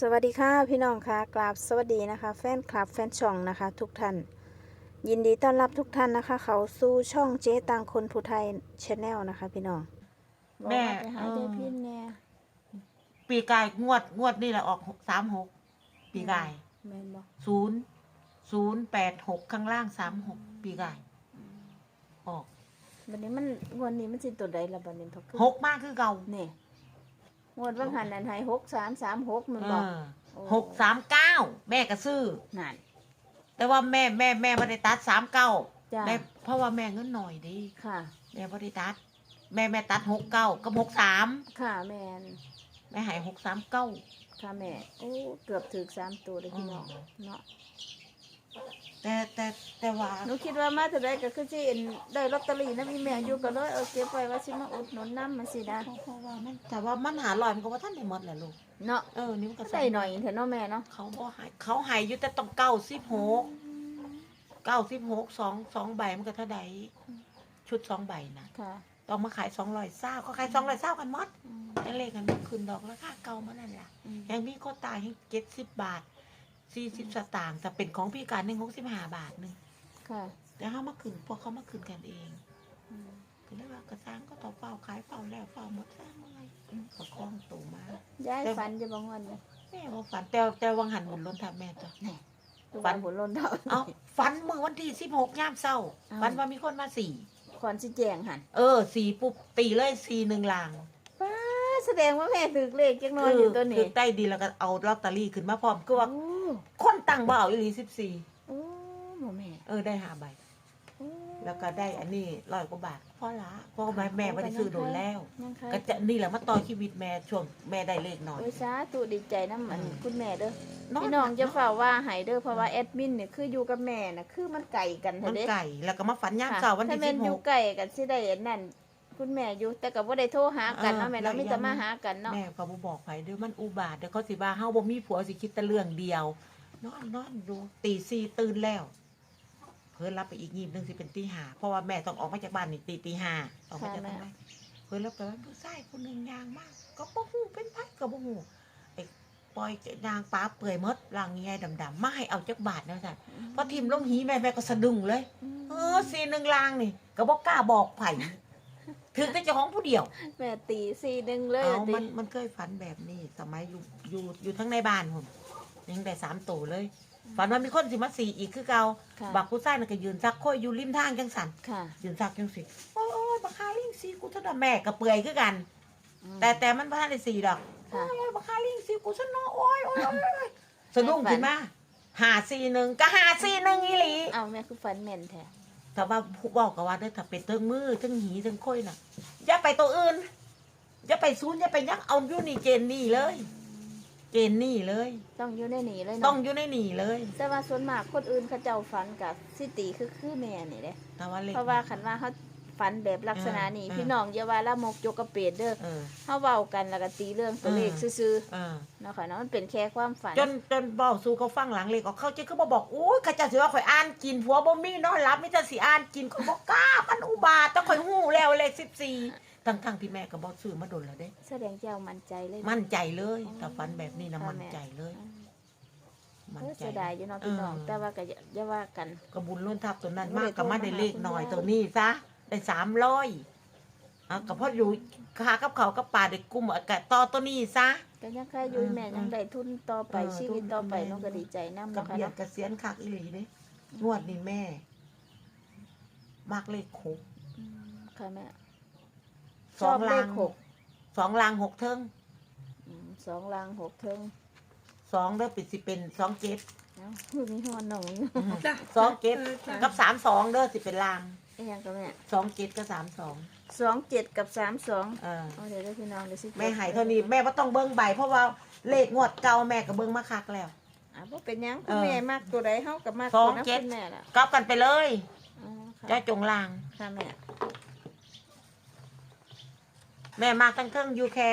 สวัสดีค่ะพี่น้องค่ะกราบสวัสดีนะคะ แฟนคลับแฟนช่องนะคะ ทุกท่าน ยินดีต้อนรับทุกท่านนะคะ เขาสู่ช่องเจ๊ตังคนผู้ไทยชแนลนะคะ พี่น้องแม่ บอกว่าไปหาเออได้พินแน่ปีกายงวดงวดนี่แหละออกสามหกปีกายแม่นบอกศูนย์ศูนย์แปดหกข้างล่างสามหกปีกาย ออกวันนี้มันงวันนี้มันสิตัวใดละบัดนี้พอขึ้นหกมากคือเก่านี่ งวดว่างหันนันให้หกสามสามหกมันเอบอกอโอ้หกสามเก้าแม่ก็ซื้อนั่นแต่ว่าแม่แม่แม่ไม่ได้ตัดสามเก้าจ้าแม่เพราะว่าแม่เงินหน่อยดีค่ะแม่ไม่ได้ตัด แม่แม่ตัดหกเก้ากับหกสามค่ะแมนแม่ใหายหกสามเก้าค่ะแม่โอ้เกือบถึงสามตัวเลยพี่น้องอืมเนาะ แต่แต่แต่ว่าหนูคิดว่ามาแต่ได้ก็คือสิเอ็นได้ลอตเตอรี่นะมีแม่อยู่ก็เลยเอาเก็บไว้ว่าสิมาอุดหนุนน้ำมันสินะเพราะว่ามันแต่ว่ามันหาลอยมันก็ว่าท่านได้หมดแหละลูกเนาะเออนี่มันก็ได้หน่อยเถอะเนาะแม่เนาะเขาบ่ใหายเขาใหายอยู่แต่ต้องเก้าสิบหกเก้าสิบหกสองสองใบมันก็เท่าใดชุดสองใบนะค่ะต้องมาขายสองร้อยเศร้าเขาขายสองร้อยเศร้ากันหมดอืมนั่นเลยกันมันคืนดอกราคาเก่ามานั่นแหละอืมยังมีโคตายให้เจ็ดสิบบาท สี่สิบสตางค์แต่เป็นของพี่การหนึ่งหกสิบห้าบาทหนึ่งค่ะแต่เขามาคืนพวกเขามาคืนกันเองอืมคือเรียกว่ากระซังก็ต่อเฝ้าขายเฝ้าแล้วเฝ้าหมดสร้างอะไรเขาคล้องตัวมาย้ายฝันจะบางวันเลยแม่ว่าฝันแต่แต่วังหันหมุนล้นทับแม่ตัวดูฝัวัน นหัวล้นเท่าเอ้าฝันเมื่อวันที่สิบหกย่ามเศร้าอ้าวฝันว่ามีคนมาสี่ก่อนสิแจงหันเออสี่ปุ๊บตีเลยสี่หนึ่งลาง ป้าแสดงว่าแม่ถือเลขจังนอนอยู่ตัวคืนี้อใต้ดินแล้วก็เอาลอตเตอรี่ขึ้นมาพร้อมก็ว่าโอ้ คนตั้งบ่เอาอีหลีสิบสี่โอ้บ่แม่เออได้ห้าใบ โอ้แล้วก็ได้อันนี้ร้อยกว่าบาทพ่อละพ่อแม่แม่ไม่ได้ซื้อโดนแล้ว ยังค่ะก็จะนี่แหละมาต่อชีวิตแม่ช่วงแม่ได้เลขหน่อย โอ้ยสาธุดีใจน้ำมันอืม คุณแม่เด้อนพี่น้องจะฝ่าว่าใหายเด้อเพราะว่าแอดมินเนี่ยคืออยู่กับแม่น่ะคือมันไก่กันมันเด้ไก่แล้วก็มาฝันย่ามค่ะเสาร์วันถ้าที่แม่สินบอหยู่ก ไก่กันสิได้อันนั่นคุณแม่อยู่แต่ก็บ่ได้โทรหากันเนาะเออแม่เราแล้วมีอีกแต่อย่างมาหากันเนาะ แม่ก็บ่บอกไผเด้อมันอุบาทเดี๋ยวเขาสิว่าเฮาบ่มีผัวสิคิดแต่เรื่องเดียว นอนนอนดูตีสี่ตื่นแล้ว เพิ่นรับไปอีกยีบหนึงสิเป็นตีห้าเพราะว่าแม่ต้องออกมาจากบ้านนี่ตีตีห้าออกมาจากบ้านเพิ่นรับไปว่าผู้ชายคนหนึงยางมาก ก็บ่ฮู้เป็นไผก็บ่ฮู้ไอ้ปล่อยยางปลาเปื่อยหมดร่างใหญ่ดำๆมาให้เอาจักบาทนะซั่นพอทิ่มลงหีแม่แม่ก็สะดุ้งเลยเออสีหนึ่งลางนี่ ก็บอกกล้าบอกไผ่ถึงแต่เจ้าของผู้เดียว แม่ตีสี่หนึ่งเลยเอาติมันมันเคยฝันแบบนี้ สมัยอยู่อยู่อยู่ทั้งในบ้านผม ยังได้สามตัวเลย ฝันว่ามีคนสิมาสี่อีกคือเก่าค่ะ บักผู้ชายน่ะก็ยืนซักค่อยอยู่ริมทางจังสันค่ะ ยืนซักจังสิโอ้ยโอ้ยบักคาลิงสีกูเท่านั้นแม่ก็เปื่อยคือกันอืมแต่แต่มันพ่ทันได้สี่ดอกโอ้ค่ะยโอ้ยบักคาลิงสีกูซะเนาะโอ้ยโอ้ยโอ้ยโอ้ยสะดุ้งขึ้นมาหาสี่หนึ่งก็หาสี่หนึ่งอีหลี เอาแม่คือฝันแม่นแท้แต่ว่าผู้บอกกับว่าเด้อถ้าเป็นเทิงมือเทิงหีเทิงค่อยน่ะอย่าไปตัวอื่นอย่าไปซูนย์อย่าไปยักเอาอยู่นี่เกณฑ์นี่เลย เกณฑ์นี่เลย ต้องอยู่ในนี่เลยต้องเนาะอยู่ในนี่เลยแต่ว่าส่วนมากคนอื่นเขาเจ้าฝันกับสิตีคือคือแม่นี่เด้แต่ว่าเล็กเพราะว่าคันว่าเขาฝันแบบลักษณะนี้ เออ พี่น้องอย่าว่าละมกจกกระเปดเด้อเออ เฮาเว้ากันแล้วก็ตีเรื่องตัวเลขเออ ซื่อเออ ๆเนาะค่ะเนาะมันเป็นแค่ความฝันจนจนบอกสู้เขาฟังหลังเล็กออกเขาจะก็มาบอกโอ้ยข้าเจะสิว่าข่อยอ่านกินผัวบ่มีนอนรับมิจะสิอ่านกินข่อยบ่กล้ามันอุบาทต้องข่อยหู้แล้วเลขสิบสี่ ทั้งทั้งๆที่แม่ก็บอกซื้อมาโดนแล้วเด้ แสดงเจ้ามั่นใจเลยมั่นใจเลยแต่ฝันแบบนี้นะค่ะมั่นแม่ใจเลยอืมมั่นเออใจ เสียดายอยู่เนาะพี่น้อง เออ แต่ว่าก็อย่าอย่าว่ากัน กระบุญล้นทับตัวนั้นไม่มากได้กับมาโทรมาได้เลขหน่อยหาคุณยายตัวนี้ซะได้สามร้อยอะกับพ่ออยู่คากับเขากับป่าเด็กกุ้มอากาศต่อตัวนี้ซะ ก็ยังแค่อยู่เออแม่ยังได้ทุนต่อไปเออชีวิตต่อไปทุนน้องก็ดีใจนำกับเนาะค่ะเบียดเนาะเกษียณคักอีหลีนี่งวดนี้แม่ มากเลขหกอืมค่ะแม่ สชอองบเลลาขงหกสองลางหกเทิงอืมสองลางหกเทิงสองเด้อปิดสิเป็นสองเจ็ดเนาะคือมีหัวหนองสองเจ็ดกับสามสองเด้อสิเป็นลางไอ้หยังก็แม่สองเจ็ดกับสามสองสองเจ็ดกับสามสองเออ เอาเดี๋ยวเดี๋ยวพี่น้องเดี๋ยวสิแม่ใหายเท่านี้แม่ว่าต้องเบิ้งใบ เพราะว่าเลขงวดเก่าแม่ก็เบิ้งมาคักแล้ว อะบ่เป็นหยังเอคุณอแม่มากตัวใดเฮากับมากสองตัวนั้นเจ็ด คุณแม่ล่ะกลับกันไปเลยอ๋อค่ะเจ้าจงลาง ค่ะแม่ แม่มากตั้งเครื่องอยู่แค่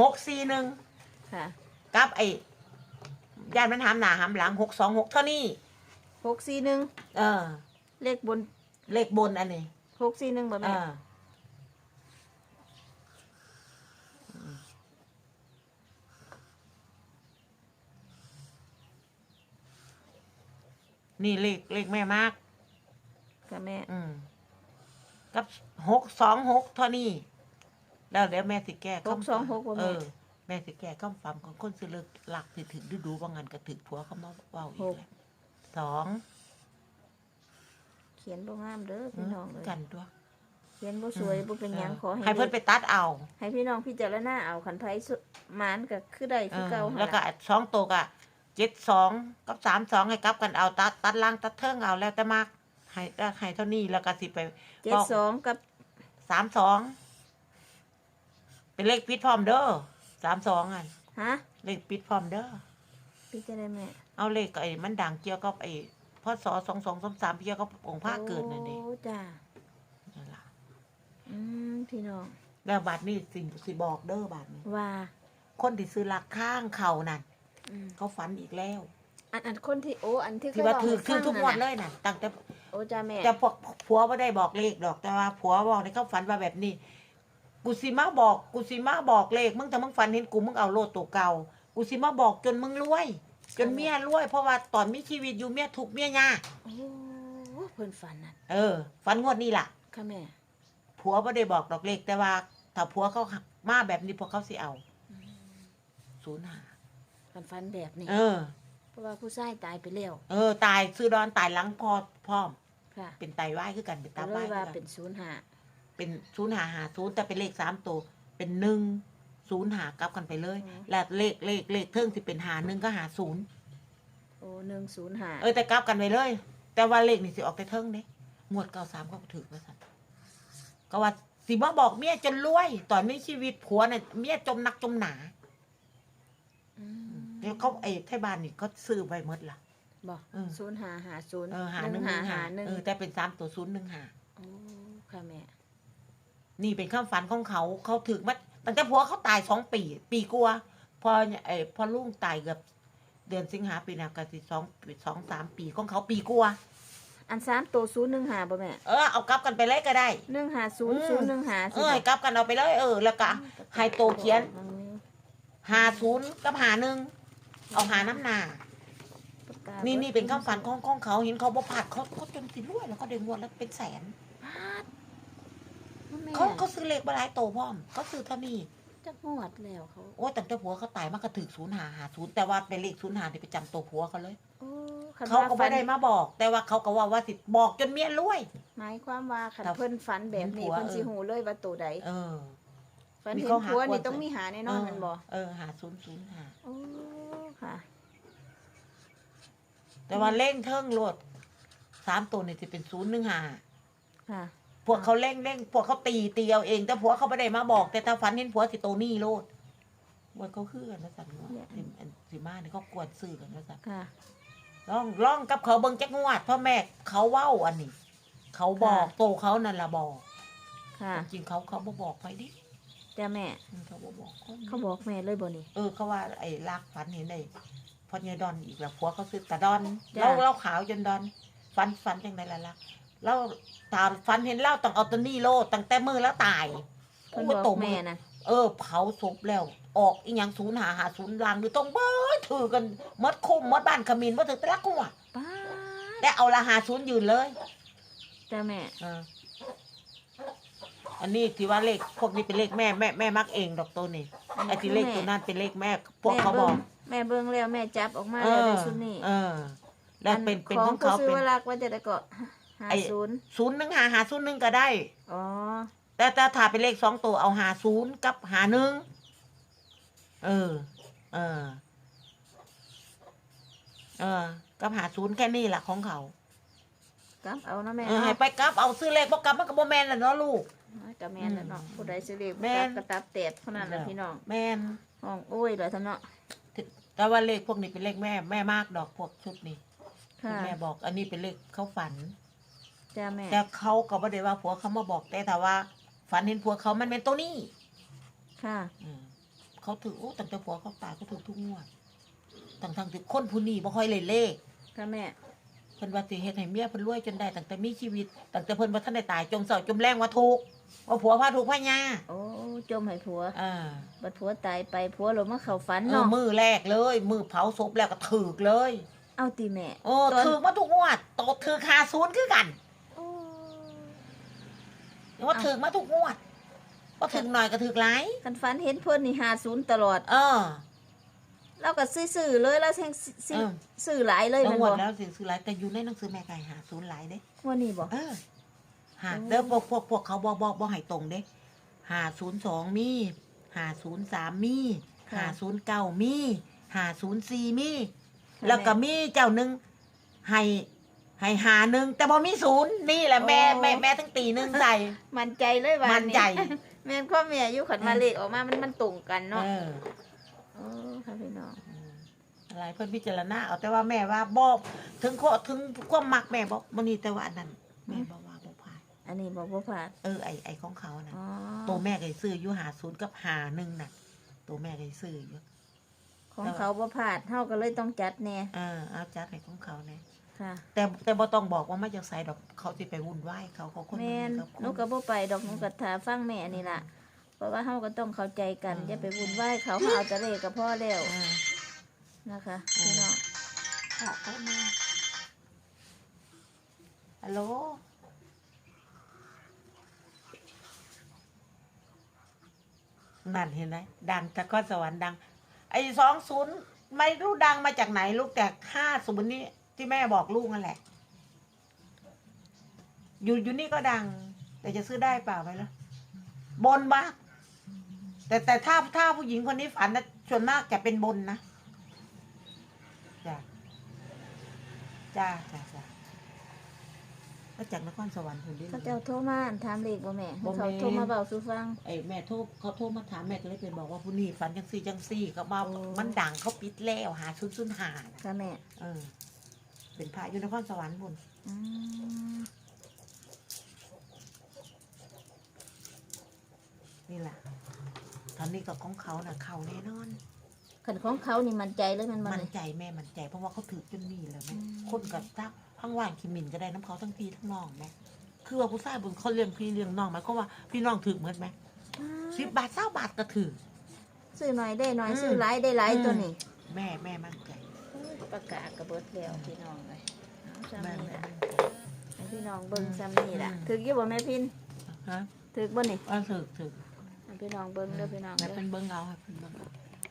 หกสี่หนึ่งกับไอ้ย่านมันหามหนาหามหลังหกสองหกเท่านี้หกสี่หนึ่งเออ เลขบนเลขบนอันนี้หกสี่หนึ่งบ่แม่นี่เลขเลขแม่มาก ค่ะแม่ อืมกับหกสองหกเท่านี้ แล้วเดี๋ยวแม่สิแก้หกสองหกบ่เอแม่อแม่สิแก้คำฝันของคนสิเลิกหลักสิถึงดูดูๆว่างันก็ถึกผัวเขามาเว้าอีกแล้วสองเขียนบ่งามเด้อพี่น้องเลยกันตัวเขียนบ่สวยบ่เป็นหยังขอให้ให้เพิ่นไปตัดเอาให้พี่น้องพิจารณาเอาคันไผสุหมานก็คือได้คือเก่าเออหั่นแล้วก็ล่ะสองตัวก็เจ็ดสองกับสามสองให้กลับกันเอาตัดตัดล่างตัดเทิงเอาแล้วแต่มากให้ให้เท่านี้แล้วก็สิไป เจ็ดสองกับสามสอง เป็นเลขปิดพร้อมเด้อสามสองอะฮะเลขปิดพร้อมเด้อพี่จะได้แม่เอาเลขไอ้มันดังเกี่ยวกับไอ้พศสองสองสามสามเกี่ยวกับองค์พระเกิดนั่นเองโอ้จ้านั่นล่ะอืมพี่น้องแล้วบัตรนี่สิ่งสิบอกเด้อบัตรนี้ว่าคนที่ซื้อหลักข้างเขานั่นอืมเขาฝันอีกแล้ว อันอันคนที่โอ้อันที่ที่ว่าเคถืยอเล่ถือให้ทุกฟังวดน่ะเลยน่ะตั้งแต่ โอ้จ้าแม่แต่พวกผัวไม่ได้บอกเลขดอกแต่ว่าผัวบอกในเขาฝันว่าแบบนี้ กูสิมาบอกกูสิมาบอกเลขมึงแต่มึงฝันเห็นกูมึงเอาโลดตัวเก่ากูสิมาบอกจนมึงรวย จนเมียรวย เพราะว่าตอนมีชีวิตอยู่เมียถูกเมียยาโอ้เพิ่นฝันนั่นเออฝันงวดนี้ล่ะค่ะแม่ ผัวไม่ได้บอกดอกเลขแต่ว่าถ้าผัวเขามาแบบนี้พวกเขาสิเอาอืมศูนย์หาฝันฝันแบบนี้เออ เพราะว่าผู้ชายตายไปแล้วเออ ตายซื้อดอนตายหลังพอพร้อมค่ะ เป็นไตวายคือกันเป็นก็ตาเลวายยคือว่ากัเป็นนศูนย์ห้า เป็นศูนย์หาหาศูนย์แต่เป็นเลขสามตัว เป็นหนึ่งศูนย์หากลับกันไปเลยและเลขเลขเลขเทิงที่เป็นหาหนึ่งก็หาศูนย์โอ้หนึ่งศูนย์ห้าเออแต่กลับกันไปเลย แต่ว่าเลขนี่สิออกแต่เทิงเด้งวดเก้าสามก็ถือมาสั่นก็ว่าสิมาบอกเมียจนรวยตอนมีชีวิตผัวเนี่ยเมียจมนักจมหนาอืมเดี๋ยวเขาไอ้ไทบ้านนี่เขาซื้อไปหมดละ บอกเออ ศูนย์ห้าหาศูนย์เออหาหหนึ่นึ่งงหาหาหาหนึ่งเออแต่เป็นสามตัวศูนย์หนึ่งหา โอ้ค่ะแม่ นี่เป็นข้ามฝันของเขาเขาถึกมาตั้งแต่ผัวเขาตายสองปี ปีกว่าพอไอ้พอลุงตายเกือบเดือนสิงหาปีหนะก็สิสองสองสามปีของเขาปีกว่าอันสามตัวศูนย์หนึ่งหาบ่แม่เออเอากลับกันไปเลยก็ได้หนึ่งหาศูนย์อืมศูนย์หนึ่งหาเออให้กลับกันเอาไปเลยเออแล้วก็ให้โตเขียนหาศูนย์กับหาหนึ่งเอาหาน้ำหนานี่นี่เป็นข้ามฝันของของเขาเห็นเขาบ่ผัดเขาเขาจนสิรวยแล้วก็เด้งวดแล้วเป็นแสนพาด แม่เขาเขาซื้อเลขบหลายโตพร้อมเขาซื้อเท่านี้จักงวดแล้วเขาโอ้ยแต่แต่ผัวเขาตายมันก็ถึกศูนย์หาหาศูนย์แต่ว่าเป็นเลขศูนย์หาที่ไปจำตัวผัวเขาเลย โอ้คันเขาก็ว่ไม่ได้มาบอก แต่ว่าเขาก็ว่าว่าสิบอกจนเมียรวย หมายความว่าคันครับเพิ่นฝันแบบนี้เห็นผัวเพิ่นสิหูเลยว่าตัวใดเออ ฝันมีเห็นเขาหาผัวกวนนี่ต้องใส่มีหาแน่นอนแมันบ่เออหาศูนย์ศูนย์หาโอ้ค่ะ แต่ว่าเล่งเทิงโลดสามตัวนี่จะเป็นศูนย์หนึ่งหาค่ะ พวกเขาเล่งเล่งพวกเขาตีตีเอาเอง แต่ผัวเขาไม่ได้มาบอก แต่ถ้าฝันเห็นผัวสิโตนี่โลดวันเขาคือกันนะสันว่าสิอันสิมาเนี่ยเขากวนซื้อกันนะสันค่ะล่องล่องกับเขาเบิ่งจักงวดพ่อแม่เขาเว้าอันนี้ เขาบอกค่ะ โตเขานั่นละบอก ค่ะจริงๆเขาเขาบ่บอกไปดิจ้าแม่ อืมเขาบ่บอกคนเขาบอกแม่เลยบ่นี่ เออเขาว่าไอ้ลากฝันเห็นไอ้พอเนี่ยดอนอีกแล้วผัวเขาซื้อตาดอนจ้ะ เราเราขาวจนดอนฝันฝันจังไดล่ะล่ะ เราตาฝันเห็นเล่าต้องเอาตัวนี้โลดตั้งแต่มือแล้วตายเพิ่นโอ้ยบโตอกมืแม่อน่ะเออ เผาศพแล้ว ออกอีหยังศูนย์หาหาศูนย์ลางอยู่ตรงเบ้ยถือกันหมดคุมหมดบ้านขมินว่าถือแตะลักหัวป้าดแต่เอาละหาศูนย์ยืนเลยจ้าแม่เอออันนี้ที่ว่าเลขพวกนี้เป็นเลขแม่แม่แม่มักเองดอกตัวนี้ไอ้ที่เลขตัวนั้นเป็นเลขแม่ พวกเขาบอก แม่เบิ่งแล้วแม่จับออกมาเอแล้วอในชุดนี้เออ แล้วเป็นเป็นของผู้เขาซื้อเป็นวรักว่าจะได้ก็ หาไอ้ ศูนย์ศูนย์หนึ่งหาหาศูนย์หนึ่งก็ได้ อ๋อ แต่แต่ถ้าเป็นเลขสองตัวเอาหาศูนย์กับหาหนึ่งเออ เออ เออ กับหาศูนย์แค่นี้แหละของเขากลับเอานะแม่เออให้เนาะไปกลับเอาซื้อเลขบอกกลับมันก็บ่แม่นแหละเนาะลูก กับแม่นแล้วเนาะผู้ใดสิเรียกแม่นกระตับแตดเท่านั้นแหละพี่น้องแม่น ห้องโอ้ยเหรอท่านเนาะแต่ว่าเลขพวกนี้เป็นเลขแม่แม่มากดอกพวกชุดนี้ค่ะที่แม่บอก อันนี้เป็นเลขเขาฝัน จ้าแม่ แต่เขาก็บ่ได้ว่าผัวเขามาบอกแต่แต่ว่า ฝันเห็นผัวเขามันเป็นตัวนี้ค่ะ อืมเขาถือโอ้ตั้งแต่ผัวเขาตายเขาถือทุกงวดตั้งทางที่คนผู้นี้บ่ค่อยเลยเลขค่ะแม่ เพิ่นว่าสิเฮ็ดให้เมียเพิ่นรวยจนได้ตั้งแต่มีชีวิตตั้งแต่เพิ่นบ่ทันได้ตายจงเศร้าจมแรงว่าถูกว่าผัวพาถูกพายาโอ้จมให้ผัว อ่า บัดผัวตายไปผัวหลงมาเข้าฝันเออเนาะ มือแรกเลย มือเผาศพแล้วก็ถือกเลย เอาตีแม่ โอ้ตอน ถือมาทุกงวดโตถือคาศูนย์คือกัน โอ้ว่าอ้าวถือมาทุกงวดว่าถือหน่อยก็ถือหลายคันฝันเห็นเพิ่นนี่หาศูนย์ตลอด เออเราก็ซื้อๆเลยแล้วแทงซื้อเออซื้อหลายเลยแล้วแมันงวบ่ดแล้วถือหลายแต่อยู่ในหนังสือแม่ไก่หาศูนย์หลายเด้ว่านี่บ่เออหาโอ้เด้อพวกพวกพวกเขาบอกบอกบอกให้ตรงเด้หาศูนย์สองมีหาศูนย์สามมีหาศูนย์เก้ามีหาศูนย์สี่มี แล้วก็มีเจ้าหนึ่งให้ ให้หาหนึ่งแต่พอมีศูนย์นี่แหละแม่แม่แม่ทั้งตีหนึ่งใส่ มันใจเลยว่ามันใจ แม่นข้อแม่อยู่ขันมาเลขออกมามันมันตรงกันเนาะเออโอ้ค่ะพี่น้องอะไรเพื่อนพิจารณาเอาแต่ว่าแม่ว่าบอกถึงข้อถึงความมักแม่บอกมันนี่แต่ว่าอันนั้นแม่บอกว่าบ่ผ่านอันนี้บอกว่าผ่านเออไอไอของเขานะอ๋อตัวแม่ก็ซื้ออยู่หาศูนย์กับหาหนึ่งน่ะ ตัวแม่ก็ซื้ออยู่ของเขาบ่ผ่านเฮาก็เลยต้องจัดแน่เออเอาจัดให้ของเขาเนี่ย ค่ะแต่แต่บ่ต้องบอกว่ามาจากไสดอกเขาสิไปวุ่นวายเขาเขาคนแม่นกับคนหนูก็บ่ไปดอกหนูก็ถาฟังแม่นี่ล่ะเพราะว่าเฮาก็ต้องเข้าใจกันอืม อย่าไปวุ่นวายเขาเฮาเอาแต่เลขก็พอแล้วเออนะคะอืม พี่น้องค่ะเข้ามาฮัลโหลนั่นเห็นไหมดังตะก้อนสวรรค์ดัง ไอ้สองศูนย์ไม่รู้ดังมาจากไหนลูกแต่ห้าศูนย์นี่ ที่แม่บอกลูกนั่นแหละ อยู่อยู่นี่ก็ดัง แต่จะซื้อได้เปล่าไหมล่ะบนบ้าแต่แต่ถ้าถ้าผู้หญิงคนนี้ฝันนะส่วนมากจะเป็นบนนะจ้ะจ้าจ้าจ้าก็จากนครสวรรค์คนนี้เขาเจ้าโทรมาถามเลขบ่แม่บ่แม่เขาโทรมาเบาสู่ฟัง ไอ้แม่โทรเขาโทรมาถามแม่ก็เลยเป็นบอกว่าผู้นี้ฝันจังซี่จังซี่เขามาโอ้ มันดังเขาปิดแล้วหาชุนชุนหาน่ะค่ะแม่ เออ เป็นพระอยู่นครสวรรค์บุญอืมนี่แหละตอนนี้ก็ของเขาน่ะเขาแน่นอนคันของเขานี่มันใจเลยมันบ่มันเลยใจแม่มันใจเพราะว่าเขาถือจนนี่แล้วแม่อืม คนกับทักทั้งว่างคิมมินก็ได้น้ำเขาทั้งพี่ทั้งน้องแม่คือว่าผู้ชายบุญเขาเลี้ยงพี่เลี้ยงน้องไหมเขามว่าพี่น้องถือเหมือนไหมสิบบาทเศร้าบาทก็ถือ ซื้อหน่อยได้หน่อยอืม ซื้อหลายได้หลายอืมตัวนี้แม่แม่มั่นใจ ประกาศกระเบิดแล้วพี่น้องเลยเอาซ้ำแม่นี่แม่ล่ะมั่นใจให้พี่น้องเบิ่งซ้ำนี่ล่ะอืมถึกอยู่บ่แม่พินฮะถึกบ่นี่ว่าถือถือให้พี่น้องเบิ่งเด้อพี่น้องแม่เด้เป็อนเบิ้งเอาให้เป็นเบิ้งเอา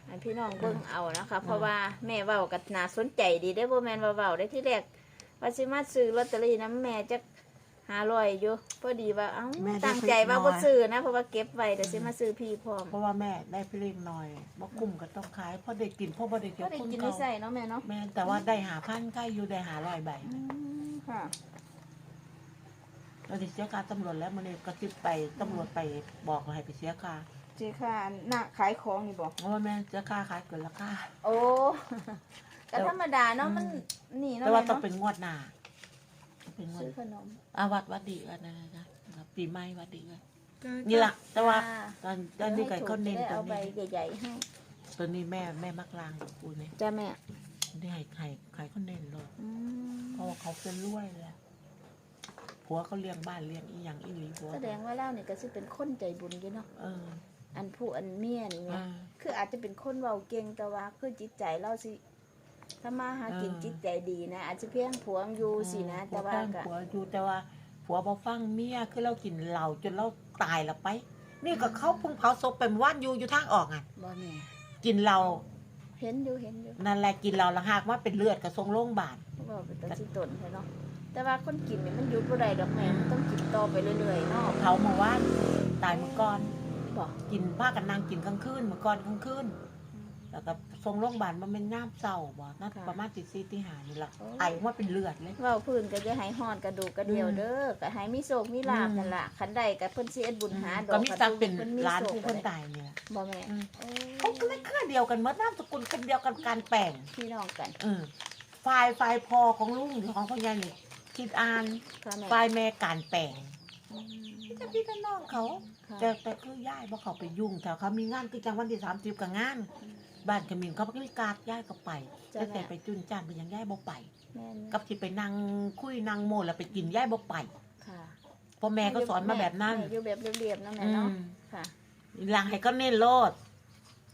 ให้พี่น้องเบิ่งเอานะคะอืมเพราะว่าแม่เว้าก็น่าสนใจดีเด้อบ่แม่นว่าเว้าได้ที่แรกว่าสิมาซื้อลอตเตอรี่นํแม่จัก 500อยู่พอดีว่าเอ้าแม่ได้ตั้งใจว่าเล็กน้บ่อยซื้อนะ เพราะว่าเก็บไว้แต่สิมาซื้อพี่พร้อมเพราะว่าแม่ได้เพลงหน่อยบ่กุ้มก็ต้องขายเพราะได้กินเพราะบ่ได้เกี่ยก็วได้คนกินเก่าได้ใส่เนาะแม่เนาะแม่แต่ว่าได้หาพันใกล้อยู่ได้หาร้อยใบอืมค่ะ เราติเสียค่าตำรวจแล้วมันนี่ก็ติดไปตำรวจไปบอกให้ไปเสียค่าจีค่ะหน้าขายของนี่บ่เพราะว่าแม่เสียค่าขายเกินราคา โอ้ก็ธรรมดาเนาะมันนี่เนาะแต่ว่าแม่ต้องเนาะเป็นงวดหน้า เป็นงวดซื้อขนมอาวัดวัดดีกันนะนะปีใหม่วัดดีกันนี่ล่ะแต่ว่าจ้ตอนตอนนี้ไก่ก็เน้นจะได้ตัวเอาใบนี้ใหญ่ๆให้ตัวนี้แม่แม่มักลางกับปูเนี่ยจ้าแม่นี่ให้ไข่ไข่เขาเน้นเลยอืมเพราะว่าเขาเป็นรวยเลยผัวเขาเลี้ยงบ้านเลี้ยงอีหยังอีหลีผัวแสดงว่าเล่านี่ก็สิเป็นคนใจบุญอยู่เนาะเอออันผู้อันเมียนี่เอแม่อคืออาจจะเป็นคนเว้าเก่งแต่ว่าคือจิตใจเราสิ ถ้ามาหากินเออจิตใจดีนะอาจจะเพียงผัวอยู่สินะผัแต่วว่าฟังก็ผัวอยู่แต่ว่าผัวบ่ฟังเมียคือเรากินเหล้าจนเราตายและไป นี่ก็เขาเพุ่งเผาศพเป็นว่านอยู่อยู่ทางออกอะบ่แม่กินเหล้าเห็นอยู่เห็นอยู่นั่นแหละกินเหล้าและหากว่าเป็นเลือดก็ส่งโรงพยาบาลบ่เป็นตัวสิตนใช่เนาะแต่ว่าคนกินนี่มันหยุดบ่ได้ดอกแม่มันต้องกินต่อไปเรื่อยๆเนาะเขามาว่านตายเมื่อก่อนบ่กินผ้ากันนางกินกลางคืนเมื่อก่อนกลางคืน แล้วก็ส่งโรงพยาบาลมันเป็นน้ำเศร้าบ่นั่นประมาณตีสี่ตีห้านี่ละไอว่าเป็นเลือดเลย เว้าพื้นก็จะให้ฮอดกระดูกกระเดียวอืมเด้อก็ให้มีโศกมีลาภอืมนั่นล่ะคันใดก็เพิ่นสิเอ็ดบุญหาดอกก็มีตังเป็นพิ่มีร้านโศกผู้คนตายเนี่ยบ่แม่อืมโอ้เขาก็เลยเครือเดียวกันเมื่อนามสกุลคนเดียวกันการแปลงพี่น้องกันเออฝ่ายฝ่ายพอของลุงหรือของพ่อใหญ่นี่คิดอ่านค่ะแม่ฝ่ายแม่การแปลงอืมจะพี่กับน้องเขา ค่ะแต่แต่คือย่ายเพราะเขาไปยุ่งแต่เขามีงานคือจังวันที่สามสิบกับงาน บ้านขมิ้นเขาก็เลยกาดย่ายก็ไปจ้ะแต่แต่แม่ ไปจุนจ้านไปยังย่ายบ่ไป แม่นกับที่ไปนั่งคุยนั่งโมแล้วไปกินย่ายบ่ไปค่ะเพราะแม่ก็สอนมาแบบนั้นแม่อยู่แบบเรียบๆเนาะแม่อืเนาะมค่ะ หลังให้ก็เน้นโลด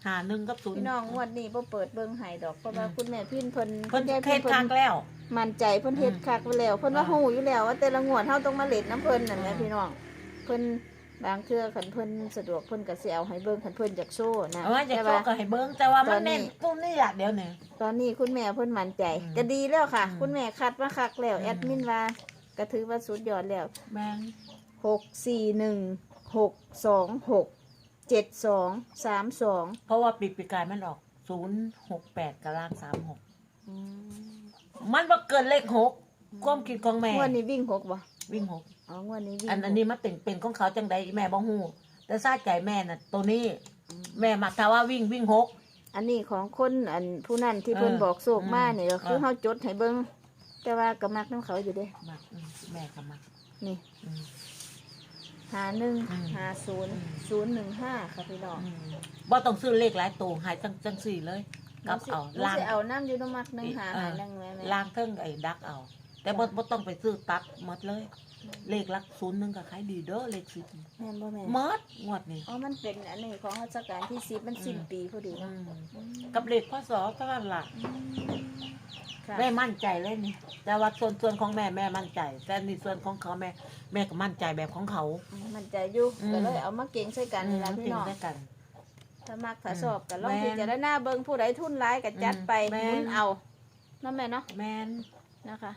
หาหนึ่งกับศูนย์พี่น้องงวดนี้บ่เปิดเบิ่งให้ดอกเพราะว่าอืมคุณแม่พินเพิ่นเพิ่นได้เคล็ดคักแล้ว มั่นใจเพิ่นเฮ็ดอืมคักไว้แล้ว เพิ่นว่าอ่า ฮู้อยู่แล้วว่าแต่ละงวดเฮาต้องมาเล่นน้ำเพิ่นนั่นแหละอ่าพี่น้องเพิ่น บางเทื่อคันเพิ่นสะดวกเพิ่นก็สิเอาให้เบิ่งคันเพิ่นอยากโชว์นะเอาว่าจะแต่โชว่า ว์ก็ให้เบิ้งแต่ว่ามันตอนนี้ เน้นตุ้มนี่อยากเดี๋ยวนี้ตอนนี้คุณแม่เพิ่นมั่นใจ อืมก็ดีแล้วค่ะ อืมคุณแม่คัดมาคักแล้วอืม แอดมินว่าก็ถือว่าสุดยอดแล้วแม่งหกสี่หนึ่งหกสองหกเจ็ดสองสามสองเพราะว่าปีปีกายมันออกศูนย์หกแปดกับล่างสามหกมันว่าเกินเลขหกความคิดของแม่งวดนี้วิ่งหกบ่ วิ่งหกอ๋องวดนี้วิ่งอันหกอันนี้มันเป็นเป็นของเขาจังใดแม่บ่ฮู้แต่ซาใจแม่น่ะ ตัวนี้ แม่มักถ้าว่าวิ่งวิ่งหก อันนี้ของคนอันผู้นั้นที่เพิ่นเออบอกโศกมาเนี่ยก็คือเออเฮาจดให้เบิ่งแต่ว่าก็มักน้ำเขาอยู่เด้มักอืมแม่ก็มักนี่อืมหาหนึ่งอืมหาศูนย์อืมศูนย์หนึ่งห้าค่ะพี่น้องอืมบ่ต้องซื้อเลขหลายตัวใหายจังจังสี่เลยกลับเอาล่าล่างงเอาน้ำอยู่น้ำมักหนึ่งหาเออหาหนึ่งแม่แม่ล่างเทิงไอ้ดักเอา แต่บ่บ่ต้องไปซื้อตัดหมดเลย เลขหลักศูนย์หนึงก็ขายดีเด้อเลขสิบแม่นบ่แม่หมดงวดนี้ อ๋อมันเป็นอันนี้ของราชการที่สิบมันสิ้นอืม ปีพอดีอืเนาะมกับเลขพศเท่านั้นล่ะค่ะแม่มั่นใจเลยนี่ แต่ว่าส่วนส่วนของแม่แม่มั่นใจ แต่ในส่วนของเขาแม่แม่ก็มั่นใจแบบของเขา มันใจอยู่อืม ก็เลยเอามาเก่งใส่กันนี่ล่ะอืมพี่น้องจริด้วยกัน ถ้ามักถ้าอืมสอบก็ลองแม่นพิจารณาเบิ่งผู้ใดทุนร้ายก็จัดไปอืมแม่หมุนนเอาเนาะแม่เนาะแม่นนะคะ